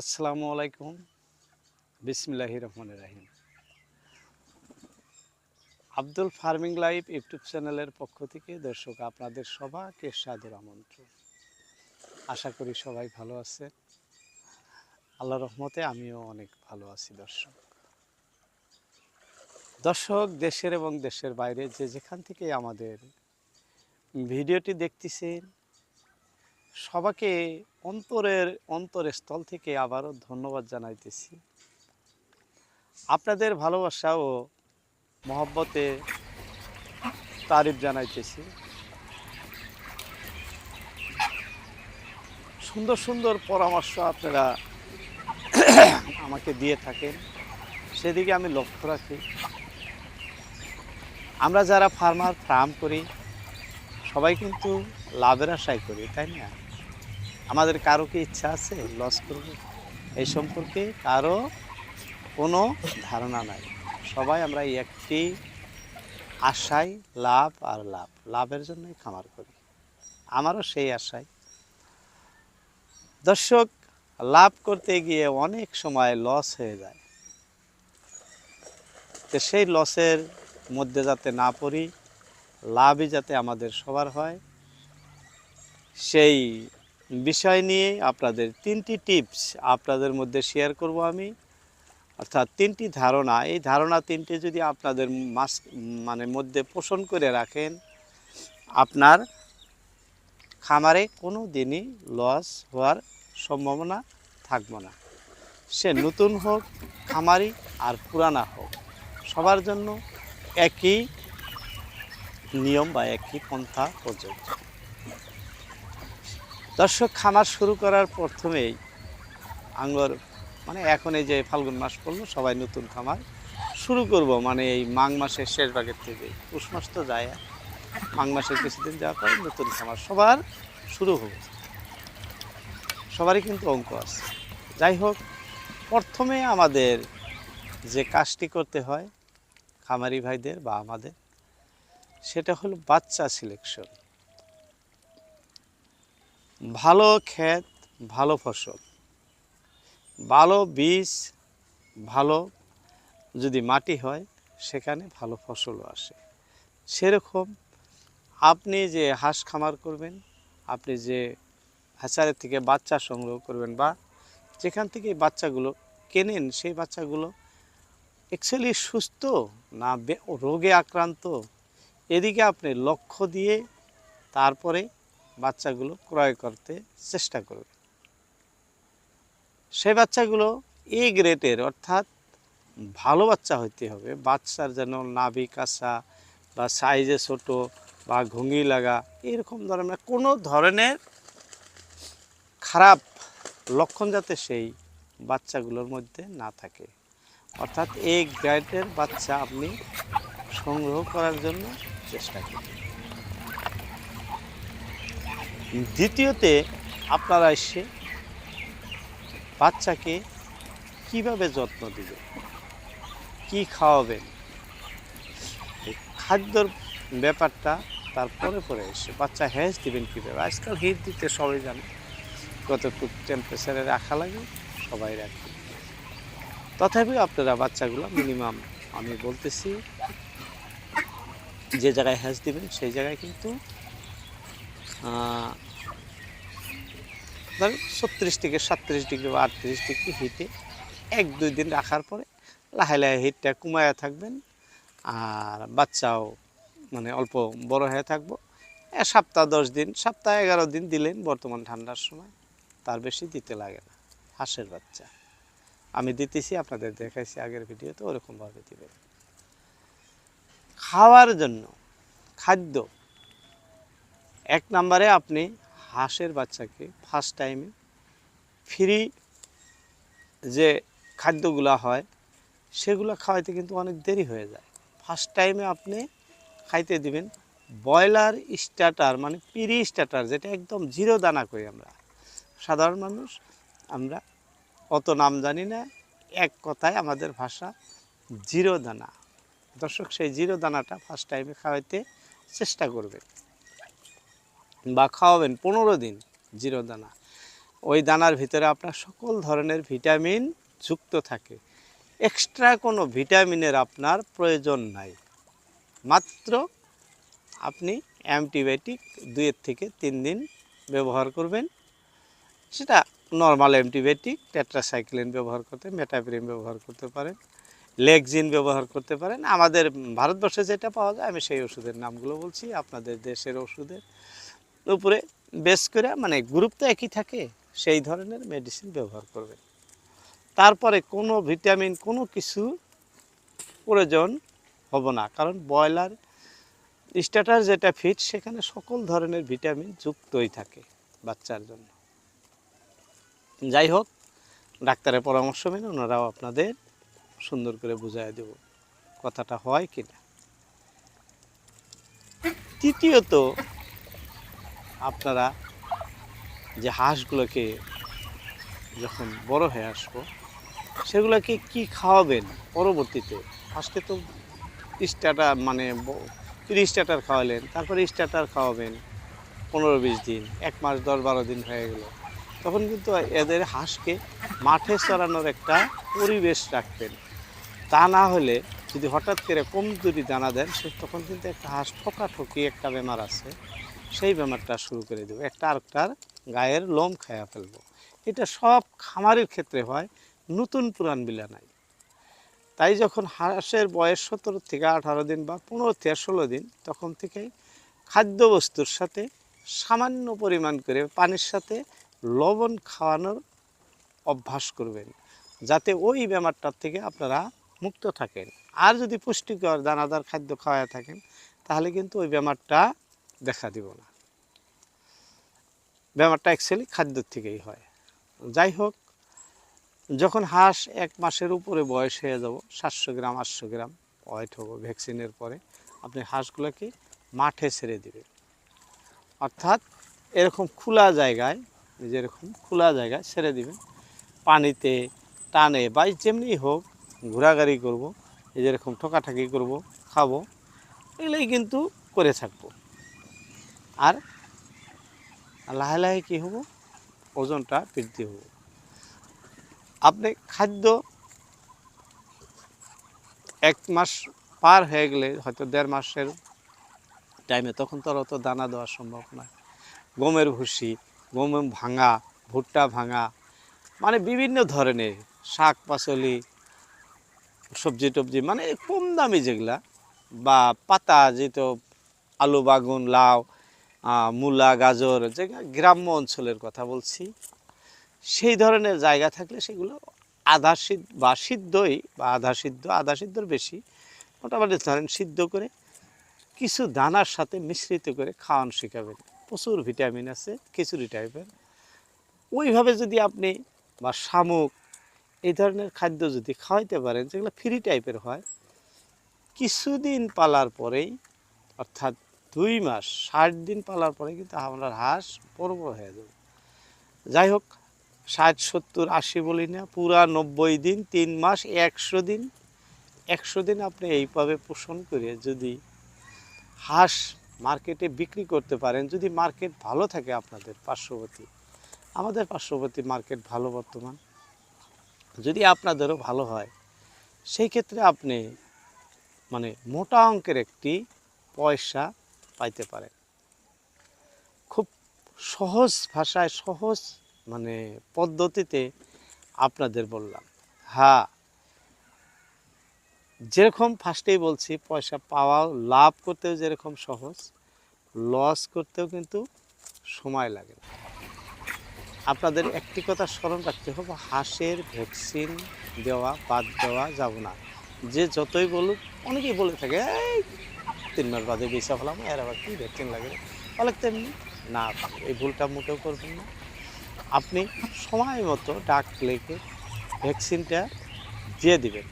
আসসালামু আলাইকুম। বিসমিল্লাহি রহমান রাহিম। আব্দুল ফার্মিং লাইফ ইউটিউব চ্যানেলের পক্ষ থেকে দর্শক, আপনাদের সবাইকে সাদর আমন্ত্রণ। আশা করি সবাই ভালো আছে আল্লাহ রহমতে আমিও অনেক ভালো আছি দর্শক। দর্শক, দেশের এবং দেশের বাইরে যে যেখান থেকে আমাদের ভিডিওটি দেখতেছেন সবাইকে অন্তরের অন্তরের স্থল থেকে আবারও ধন্যবাদ জানাইতেছি। আপনাদের ভালোবাসা ও মহব্বতে তারিফ জানাইতেছি। সুন্দর সুন্দর পরামর্শ আপনারা আমাকে দিয়ে থাকেন। সেদিকে আমি লক্ষ্য রাখি। আমরা যারা ফার্মার ফার্ম করি, সবাই কিন্তু লাভের আশাই করি, তাই না? আমাদের কারও কি ইচ্ছা আছে লস করবে? এই সম্পর্কে কারও কোনো ধারণা নাই। সবাই আমরা একটি আশায় লাভ আর লাভ। লাভের জন্যই খামার করি। আমারও সেই আশায়। দর্শক, লাভ করতে গিয়ে অনেক সময় লস হয়ে যায়। তো সেই লসের মধ্যে যাতে না পড়ি, লাভই যাতে আমাদের সবার হয়, সেই বিষয় নিয়ে আপনাদের তিনটি টিপস আপনাদের মধ্যে শেয়ার করব আমি। অর্থাৎ তিনটি ধারণা, এই ধারণা তিনটি যদি আপনাদের মাস মানে মধ্যে পোষণ করে রাখেন, আপনার খামারে কোনো দিনই লস হওয়ার সম্ভাবনা থাকবে না। সে নতুন হোক, খামারি আর পুরানা হোক, সবার জন্য একই নিয়ম বা একই পন্থা প্রযোজ্য। দর্শক, খামার শুরু করার প্রথমেই আঙ্গর মানে এখন এই যে ফাল্গুন মাস পড়ল, সবাই নতুন খামার শুরু করব। মানে এই মাঘ মাসের শেষ ভাগের থেকে। পুষ মাস তো যায়। মাঘ মাসের কিছুদিন যাওয়ার পরে নতুন খামার সবার শুরু হবে সবারই কিন্তু অঙ্ক আছে। যাই হোক, প্রথমে আমাদের যে কাজটি করতে হয় খামারি ভাইদের বা আমাদের, সেটা হলো বাচ্চা সিলেকশন ভালো ক্ষেত, ভালো ফসল। ভালো বীজ, ভালো যদি মাটি হয়, সেখানে ভালো ফসলও আসে। সেরকম আপনি যে হাঁস খামার করবেন, আপনি যে হাঁচারের থেকে বাচ্চা সংগ্রহ করবেন বা যেখান থেকে বাচ্চাগুলো কেনেন, সেই বাচ্চাগুলো অ্যাকচুয়ালি সুস্থ না রোগে আক্রান্ত, এদিকে আপনি লক্ষ্য দিয়ে তারপরে বাচ্চাগুলো ক্রয় করতে চেষ্টা করবে। সেই বাচ্চাগুলো এ গ্রেডের অর্থাৎ ভালো বাচ্চা হইতে হবে। বাচ্চার যেন নাভি কাঁচা বা সাইজে ছোট বা ঘুঙি লাগা, এরকম ধরনের কোনো ধরনের খারাপ লক্ষণ যাতে সেই বাচ্চাগুলোর মধ্যে না থাকে। অর্থাৎ এ গ্রেডের বাচ্চা আপনি সংগ্রহ করার জন্য চেষ্টা করুন দ্বিতীয়তে আপনারা এসে বাচ্চাকে কীভাবে যত্ন দিবেন? কি খাওয়াবেন? খাদ্যর ব্যাপারটা তারপরে পরে এসে বাচ্চা হ্যাঁস দিবেন কীভাবে? আজকাল হিট দিতে সবাই জানে। কত কতটুকু টেম্পারেচারে রাখা লাগে, সবাই রাখে। তথাপি আপনারা বাচ্চাগুলো মিনিমাম আমি বলতেছি, যে জায়গায় হ্যাঁস দিবেন সেই জায়গায় কিন্তু ছত্রিশ থেকে সাতত্রিশ ডিগ্রি বা আটত্রিশ ডিগ্রি হিটে এক, দুই দিন রাখার পরে লাহে লাহে হিটটা কমায়া থাকবেন। আর বাচ্চাও মানে অল্প বড় হয়ে থাকব। সপ্তাহ দশ দিন, সপ্তাহ এগারো দিন দিলেন বর্তমান ঠান্ডার সময়। তার বেশি দিতে লাগে না, হাঁসের বাচ্চা। আমি দিতেছি, আপনাদের দেখাইছি আগের ভিডিওতে ওরকমভাবে দিবেন। খাওয়ার জন্য খাদ্য এক নম্বরে আপনি হাঁসের বাচ্চাকে ফার্স্ট টাইমে ফ্রি যে খাদ্যগুলো হয়, সেগুলো খাওয়াইতে কিন্তু অনেক দেরি হয়ে যায়। ফার্স্ট টাইমে আপনি খাইতে দিবেন ব্রয়লার স্টার্টার মানে পিরি স্টার্টার যেটা একদম জিরো দানা করি আমরা। সাধারণ মানুষ, আমরা অত নাম জানি না, এক কথায় আমাদের ভাষা জিরো দানা। দর্শক, সেই জিরো দানাটা ফার্স্ট টাইমে খাওয়াইতে চেষ্টা করবেন। বা খাওয়াবেন পনেরো দিন জিরো দানা। ওই দানার ভিতরে আপনার সকল ধরনের ভিটামিন যুক্ত থাকে। এক্সট্রা কোনো ভিটামিনের আপনার প্রয়োজন নাই। মাত্র আপনি অ্যান্টিবায়োটিক দুইয়ের থেকে তিন দিন ব্যবহার করবেন। সেটা নর্মাল অ্যান্টিবায়োটিক, টেট্রাসাইক্লিন ব্যবহার করতে, মেটাপ্রিন ব্যবহার করতে পারেন, লেগজিন ব্যবহার করতে পারেন। আমাদের ভারতবর্ষে যেটা পাওয়া যায়, আমি সেই ওষুধের নামগুলো বলছি, আপনাদের দেশের ওষুধের। উপরে বেস করে মানে গ্রুপ তো একই থাকে, সেই ধরনের মেডিসিন ব্যবহার করবেন তারপরে কোনো ভিটামিন কোনো কিছু প্রয়োজন হব না, কারণ ব্রয়লার স্টার্টার যেটা ফিট সেখানে সকল ধরনের ভিটামিন যুক্তই থাকে বাচ্চার জন্য। যাই হোক ডাক্তারের পরামর্শ মেনে ওনারাও আপনাদের সুন্দর করে বুঝাই দেব, কথাটা হয় কি না তৃতীয়ত আপনারা যে হাঁসগুলোকে যখন বড় হয়ে আসব, সেগুলোকে কি খাওয়াবেন পরবর্তীতে? ফার্স্টে তো স্টার্টার মানে প্রি স্টার্টার খাওয়ালেন, তারপরে স্টার্টার খাওয়াবেন পনেরো বিশ দিন, এক মাস দশ বারো দিন হয়ে গেল। তখন কিন্তু এদের হাঁসকে মাঠে চড়ানোর একটা পরিবেশ রাখবেন। তা না হলে যদি হঠাৎ করে কমজোরি দানা দেন, সে তখন কিন্তু একটা হাঁস ঠোকাঠকি একটা বেমার আছে। সেই ব্যাপারটা শুরু করে দেবো। একটা আরেকটার গায়ের লোম খায়া ফেলব। এটা সব খামারের ক্ষেত্রে হয়, নতুন পুরান বিলা নাই তাই যখন হাঁসের বয়স সতেরো থেকে আঠারো দিন বা পনেরো থেকে ষোলো দিন, তখন থেকেই খাদ্যবস্তুর সাথে সামান্য পরিমাণ করে পানির সাথে লবণ খাওয়ানোর অভ্যাস করবেন। যাতে ওই বেমারটার থেকে আপনারা মুক্ত থাকেন। আর যদি পুষ্টিকর দানাদার খাদ্য খাওয়ায় থাকেন, তাহলে কিন্তু ওই বেমারটা দেখা দিব না। ব্যাপারটা অ্যাকচুয়ালি খাদ্য থেকেই হয়। যাই হোক যখন হাঁস এক মাসের উপরে বয়স হয়ে যাব, সাতশো গ্রাম, আটশো গ্রাম ওয়েট হব ভ্যাকসিনের পরে, আপনি হাঁসগুলোকে মাঠে ছেড়ে দিবেন। অর্থাৎ এরকম খোলা জায়গায় যেরকম খোলা জায়গায় ছেড়ে দিবেন। পানিতে টানে বা যেমনি হোক ঘোরাঘুরি করব, এই যেরকম ঠকাঠাকি করব, খাব, এগুলোই কিন্তু করে থাকব। আর লাহে লাহে কী হব? ওজনটা বৃদ্ধি হব। আপনি খাদ্য এক মাস পার হয়ে গেলে হয়তো দেড় মাসের টাইমে তখন তো অত দানা দেওয়া সম্ভব নয়। গমের ভুসি, গম ভাঙা, ভুট্টা ভাঙা মানে বিভিন্ন ধরনের শাক পাচলি, সবজি টবজি মানে কম দামি যেগুলা বা পাতা যেহেতু আলু, বাগুন, লাউ মূলা, গাজর, যে গ্রাম্য অঞ্চলের কথা বলছি, সেই ধরনের জায়গা থাকলে সেগুলো আধা সিদ্ধ বা সিদ্ধই বা আধা সিদ্ধ, আধা সিদ্ধর বেশি। মোটামুটি ধরেন সিদ্ধ করে কিছু দানার সাথে মিশ্রিত করে খাওয়ান শেখাবেন। প্রচুর ভিটামিন আছে, খিচুড়ি টাইপের। ওইভাবে যদি আপনি বা শামুক, এই ধরনের খাদ্য যদি খাওয়াইতে পারেন, যেগুলো ফ্রি টাইপের হয়, কিছুদিন পালার পরেই অর্থাৎ দুই মাস, ষাট দিন পালার পরে কিন্তু আপনার হাঁস বড় হয়ে যাবে। যাই হোক, ষাট, সত্তর, আশি বলি না, পুরা নব্বই দিন, তিন মাস, একশো দিন একশো দিন আপনি এইভাবে পোষণ করে যদি হাঁস মার্কেটে বিক্রি করতে পারেন, যদি মার্কেট ভালো থাকে আপনাদের পার্শ্ববর্তী, আমাদের পার্শ্ববর্তী মার্কেট ভালো বর্তমান, যদি আপনাদেরও ভালো হয়, সেই ক্ষেত্রে আপনি মানে মোটা অঙ্কের একটি পয়সা পাইতে পারেন খুব সহজ ভাষায়, সহজ মানে পদ্ধতিতে আপনাদের বললাম। হ্যাঁ যেরকম ফার্স্টেই বলছি, পয়সা পাওয়া, লাভ করতেও যেরকম সহজ লস করতেও কিন্তু সময় লাগে। না আপনাদের একটি কথা স্মরণ রাখতে হবে, হাঁসের ভ্যাকসিন দেওয়া, বাদ দেওয়া যাব না। যে যতই বলুক, অনেকেই বলে থাকে তিন মাস বাদে বিষা ফেলাম এর আবার কি ভ্যাকসিন লাগে বলে, তেমনি, না, এই ভুলটা মোটেও করবেন না। আপনি সময় মতো ডাক প্লেগের ভ্যাকসিনটা দিয়ে দিবেন।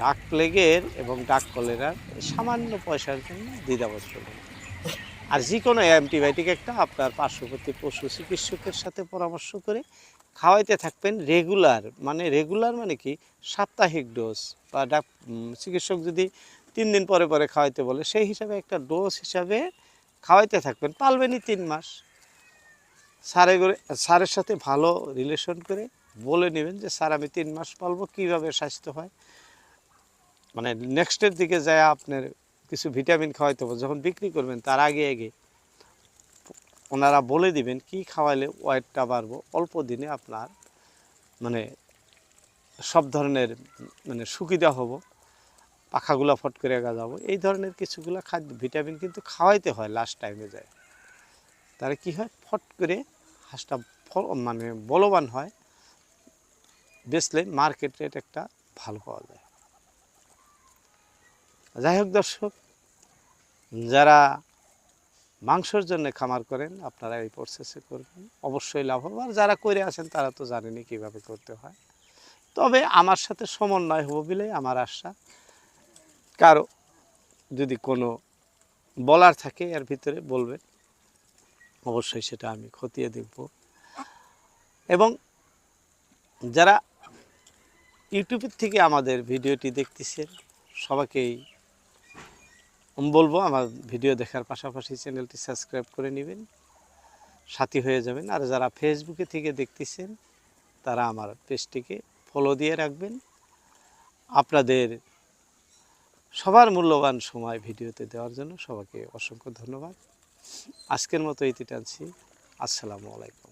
ডাক প্লেগের এবং ডাক কলেরার সামান্য পয়সার জন্য দ্বিধাবোধ করবেন আর যে কোনো অ্যান্টিবায়োটিক একটা আপনার পার্শ্ববর্তী পশু চিকিৎসকের সাথে পরামর্শ করে খাওয়াইতে থাকবেন রেগুলার। মানে রেগুলার মানে কি? সাপ্তাহিক ডোজ বা ডাক চিকিৎসক যদি তিন দিন পরে পরে খাওয়াইতে বলে। সেই হিসাবে একটা ডোজ হিসাবে খাওয়াইতে থাকবেন, পালবেনই তিন মাস। স্যারে করে, স্যারের সাথে ভালো রিলেশন করে বলে নেবেন যে, স্যার, আমি তিন মাস পালবো, কীভাবে স্বাস্থ্য হয়? মানে নেক্সটের দিকে যায় আপনার কিছু ভিটামিন খাওয়াইতে হবে যখন বিক্রি করবেন, তার আগে আগে ওনারা বলে দিবেন কি খাওয়াইলে ওয়েটটা বাড়বো। অল্প দিনে আপনার মানে সব ধরনের মানে সুবিধা হব। পাখাগুলো ফট করে যাব এই ধরনের কিছুগুলো খাদ্য ভিটামিন কিন্তু খাওয়াইতে হয় লাস্ট টাইমে যায়। তাহলে কি হয়? ফট করে হাঁসটা মানে বলবান হয়, বেচলে মার্কেট রেট একটা ভালো পাওয়া যায়। যাই হোক দর্শক, যারা মাংসর জন্য খামার করেন, আপনারা এই প্রসেসে করবেন। অবশ্যই লাভ হবে আর যারা করে আছেন তারা তো জানেনই কীভাবে করতে হয়। তবে আমার সাথে সমন্বয় হব বলেই আমার আশা। কারও যদি কোনো বলার থাকে এর ভিতরে বলবেন, অবশ্যই সেটা আমি খতিয়ে দেখব। এবং যারা ইউটিউবের থেকে আমাদের ভিডিওটি দেখতেছেন, সবাইকেই বলব আমার ভিডিও দেখার পাশাপাশি চ্যানেলটি সাবস্ক্রাইব করে নেবেন, সাথী হয়ে যাবেন। আর যারা ফেসবুকে থেকে দেখতেছেন, তারা আমার পেজটিকে ফলো দিয়ে রাখবেন। আপনাদের সবার মূল্যবান সময় ভিডিওতে দেওয়ার জন্য সবাইকে অসংখ্য ধন্যবাদ। আজকের মতো ইতি টানছি আসসালামু আলাইকুম।